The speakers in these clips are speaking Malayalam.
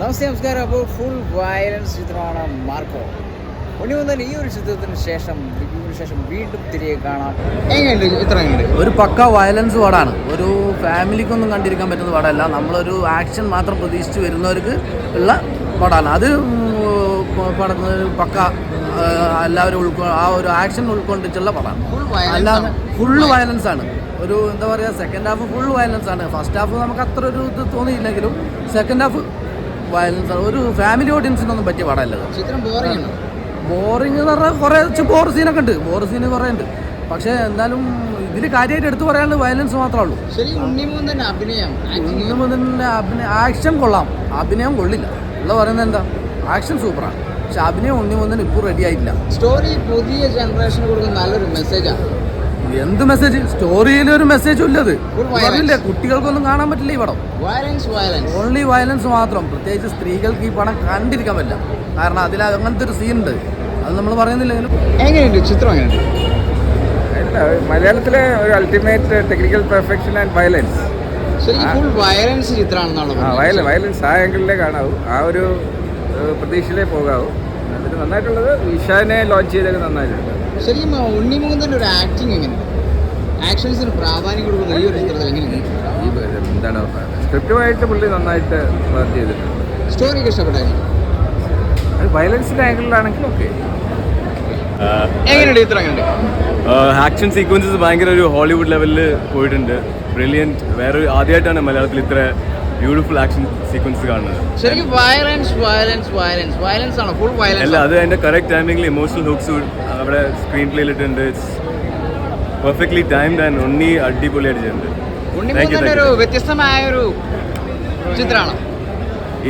നമസ്തേ നമസ്കാരം. അപ്പോൾ ഫുൾ വയലൻസ് ചിത്രമാണ് മാർക്കോ. ഉണ്ണി വന്നാൽ ഈ ഒരു ചിത്രത്തിന് ശേഷം റിവ്യൂവിന് ശേഷം വീണ്ടും തിരികെ കാണാം. എങ്ങനെയുണ്ട്? ചിത്രം എങ്ങനെയുണ്ട്? ഒരു പക്ക വയലൻസ് പാടാണ്. ഒരു ഫാമിലിക്കൊന്നും കണ്ടിരിക്കാൻ പറ്റുന്ന പാടല്ല. നമ്മളൊരു ആക്ഷൻ മാത്രം പ്രതീക്ഷിച്ച് വരുന്നവർക്ക് ഉള്ള പാടാണ്. അത് പടന്ന് പക്ക എല്ലാവരും ഉൾക്കൊ ആ ഒരു ആക്ഷൻ ഉൾക്കൊണ്ടിട്ടുള്ള പടമാണ് അല്ലാതെ ഫുള്ള് വയലൻസ് ആണ്. ഒരു എന്താ പറയുക സെക്കൻഡ് ഹാഫ് ഫുൾ വയലൻസ് ആണ്. ഫസ്റ്റ് ഹാഫ് നമുക്ക് അത്ര ഒരു ഇത് തോന്നിയില്ലെങ്കിലും സെക്കൻഡ് ഹാഫ് വയലൻസ് ഒരു ഫാമിലി ഓഡിയൻസിനൊന്നും പറ്റിയ പാടല്ല. ചിത്രം ബോറിംഗ് എന്ന് പറഞ്ഞാൽ കുറേ ബോർ സീനൊക്കെ ഉണ്ട്. ബോർ സീന് കുറേ ഉണ്ട് പക്ഷേ എന്നാലും ഇതിൽ കാര്യമായിട്ട് എടുത്തു പറയാനുള്ളത് വയലൻസ് മാത്രമേ ഉള്ളൂ. അഭിനയം. ആക്ഷൻ കൊള്ളാം. അഭിനയം കൊള്ളില്ല. ഉള്ള പറയുന്നത് എന്താ? ആക്ഷൻ സൂപ്പറാണ് പക്ഷെ അഭിനയം ഉണ്ണി മുതൽ ഇപ്പോൾ റെഡി ആയിട്ടില്ല. സ്റ്റോറി പുതിയ ജനറേഷന് കൊടുക്കുന്ന നല്ലൊരു മെസ്സേജാണ് എന്ത് മെസ്സേജ് സ്റ്റോറിയിൽ ഒരു മെസ്സേജും ഇല്ലത് പറഞ്ഞില്ലേ? കുട്ടികൾക്കൊന്നും കാണാൻ പറ്റില്ല ഈ പടം. വയലൻസ് വയലൻസ് ഓൺലി വയലൻസ് മാത്രം. പ്രത്യേകിച്ച് സ്ത്രീകൾക്ക് ഈ പടം കണ്ടിരിക്കാൻ പറ്റില്ല. കാരണം അതിൽ അങ്ങനത്തെ ഒരു സീൻ ഉണ്ട്. അത് നമ്മൾ പറയുന്നില്ലെങ്കിലും എങ്ങനെയുണ്ട്? ചിത്രം എങ്ങനെയുണ്ട്? മലയാളത്തിലെ ഒരു ultimate technical perfection and violence violence ചിത്രമാണെന്നാണ് വയല വയലൻസ് ആ ആംഗിളിലേ കാണാവൂ. ആ ഒരു പ്രതീക്ഷയിലേ പോകാവൂ. അതിന് നന്നായിട്ടുള്ളത് ഇഷാനെ ലോഞ്ച് ചെയ്തൊക്കെ നന്നായിട്ടുണ്ട്. ശരിക്കും ഉണ്ണിമുകുന്ദന്റെ ഒരു ആക്ടിങ് എങ്ങനെ? ആക്ഷൻസിന് പ്രാധാന്യം കൊടുക്കുന്ന ഈ ഒരു ചിത്രത്തിൽ എങ്ങനെയാണ് ഈ എന്താണ് സ്ക്രിപ്റ്റുമായിട്ട് പുള്ളി നന്നായിട്ട് വർക്ക് ചെയ്തിട്ടുണ്ട്. സ്റ്റോറി ഇഷ്ടപ്പെട്ടായിരുന്നു അത് വയലൻസിന്റെ ആംഗിളിലാണെങ്കിൽ ഓക്കെ എങ്ങനെയുണ്ട് ചിത്രം എങ്ങനെയുണ്ട്? ആക്ഷൻ സീക്വൻസസ് ഭയങ്കര ഒരു ഹോളിവുഡ് ലെവലിൽ പോയിട്ടുണ്ട്. ബ്രില്യന്റ് വേറെ ആദ്യമായിട്ടാണ് മലയാളത്തിൽ ഇത്ര ബ്യൂട്ടിഫുൾ ആക്ഷൻ സീക്വൻസ് കാണുന്നത്. ശരിക്കും വയലൻസ് വയലൻസ് വയലൻസ് വയലൻസ് ആണ്? ഫുൾ അല്ല വയലൻസ് അത് അതിന്റെ കറക്റ്റ് ടൈമിംഗിൽ ഇമോഷണൽ ഹുക്സ് അവിടെ സ്ക്രീൻ പ്ലേയിൽ ഇട്ടുണ്ട് പെർഫെക്റ്റ്ലി ടൈംഡ് ആൻഡ് ഉണ്ണി അടിപൊളിയായിട്ട് ഉണ്ണിമുകുന്ദന്റെ ഒരു വ്യത്യസ്തമായ ഒരു ചിത്രമാണ്?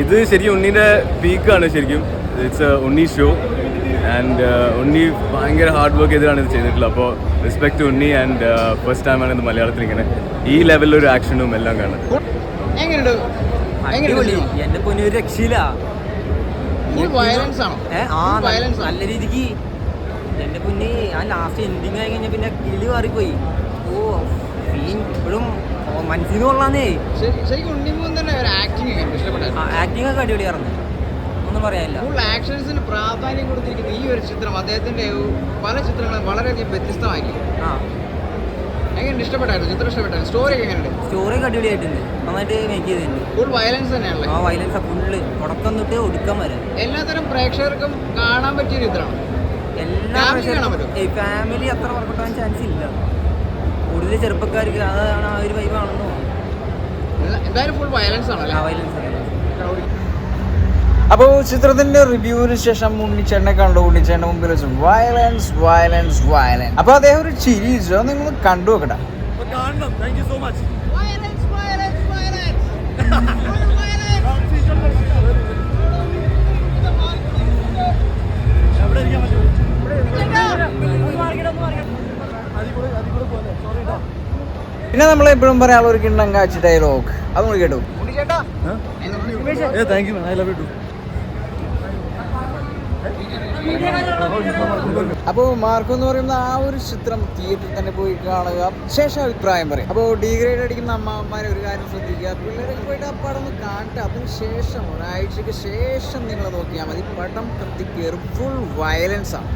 ഇത് ശരിക്കും ഉണ്ണീന്റെ പീക്കാണ് ശരിക്കും. It's Unni show and Unni ഭയങ്കര ഹാർഡ് വർക്ക് ചെയ്തിട്ടാണ് ഇത് ചെയ്തിട്ടുള്ളത്. അപ്പോൾ റെസ്പെക്ട് ഉണ്ണി ആൻഡ് ഫസ്റ്റ് ടൈമാണ് ഇത് മലയാളത്തിൽ ഇങ്ങനെ ഈ ലെവലിലൊരു ആക്ഷനും എല്ലാം കാണുന്നത്. എങ്ങനെയുണ്ട്? എങ്ങനെയുണ്ട്? എന്റെ പൊന്നു ഒരു രക്ഷയില്ല. വയലൻസ് ആണോ. ആ നല്ല- രീതിക്ക് എന്റെ പൊന്നി ആ ലാസ്റ്റ് എൻഡിങ് ആയി കഴിഞ്ഞ പിന്നെ കിളി മാറിപ്പോയി. ഓ സീൻ ഇപ്പോഴും മനസ്സിന് കൊള്ളാന്നേ. ആക്ടിങ് ഒക്കെ അടിപൊളിയായിരുന്നു ഒന്നും പറയാനില്ല. ഫുൾ ആക്ഷൻസിന് പ്രാധാന്യം കൊടുത്തിരിക്കുന്ന ഈ ഒരു ചിത്രം അദ്ദേഹത്തിന്റെ പല ചിത്രങ്ങളും വളരെയധികം വ്യത്യസ്തമായിരിക്കും ആ. ഇഷ്ടപ്പെട്ടായിരുന്നു? ചിത്രം ഇഷ്ടപ്പെട്ടായിരുന്നു? സ്റ്റോറി ഒക്കെ എങ്ങനെയുണ്ട്? സ്റ്റോറി ഒക്കെ അടിപൊളിയായിട്ടുണ്ട്. നന്നായിട്ട് മേക്ക് ചെയ്തിട്ടുണ്ട്. ഫുൾ വയലൻസ് തന്നെയാണല്ലേ? ആ വയലൻസ് ഫുള്ള് തുടക്കം തൊട്ട് ഒടുക്കം വരെ. എല്ലാത്തരം പ്രേക്ഷകർക്കും കാണാൻ പറ്റിയ ഒരു ചിത്രമാണ്? എല്ലാ പ്രേക്ഷകരും ഫാമിലി അത്ര വർക്കൗട്ടാൻ ചാൻസ് ഇല്ല. കൂടുതൽ ചെറുപ്പക്കാർക്ക് അതാണ് ആ ഒരു വൈബാണെന്ന് എന്തായാലും ഫുൾ വയലൻസ് ആണല്ലേ? വയലൻസ് അപ്പോൾ ചിത്രത്തിന്റെ റിവ്യൂവിന് ശേഷം ഉണ്ണിച്ചേട്ടനെ കണ്ടു. ഉണ്ണിച്ചേട്ടന്റെ മുമ്പിൽ വെച്ച് വയലൻസ് വയലൻസ് വയലൻസ് അപ്പോൾ അദ്ദേഹം ഒരു ചിരിച്ചോ നിങ്ങൾ കണ്ടു നോക്കട്ടെ. കാണണം താങ്ക് യു സോ മച്ച് പിന്നെ നമ്മൾ എപ്പോഴും പറയാനുള്ള ഒരു കിണ്ണം കാച്ചി ഡയലോഗ് അത് നമ്മൾ കേട്ടു. Thank you I love you too അപ്പോൾ മാർക്കോ എന്ന് പറയുന്ന ആ ഒരു ചിത്രം തിയേറ്ററിൽ തന്നെ പോയി കാണുക. ശേഷം അഭിപ്രായം പറയും. അപ്പോൾ ഡിഗ്രേഡ് അടിക്കുന്ന അമ്മമാരെ ഒരു കാര്യം ശ്രദ്ധിക്കുക. പിള്ളേരൊക്കെ പോയിട്ട് ആ പടം ഒന്ന് കാണട്ടെ അതിന് ശേഷം ശേഷം നിങ്ങൾ നോക്കിയാൽ മതി. പടം കത്തിക്കേറും ഫുൾ വയലൻസ് ആണ്.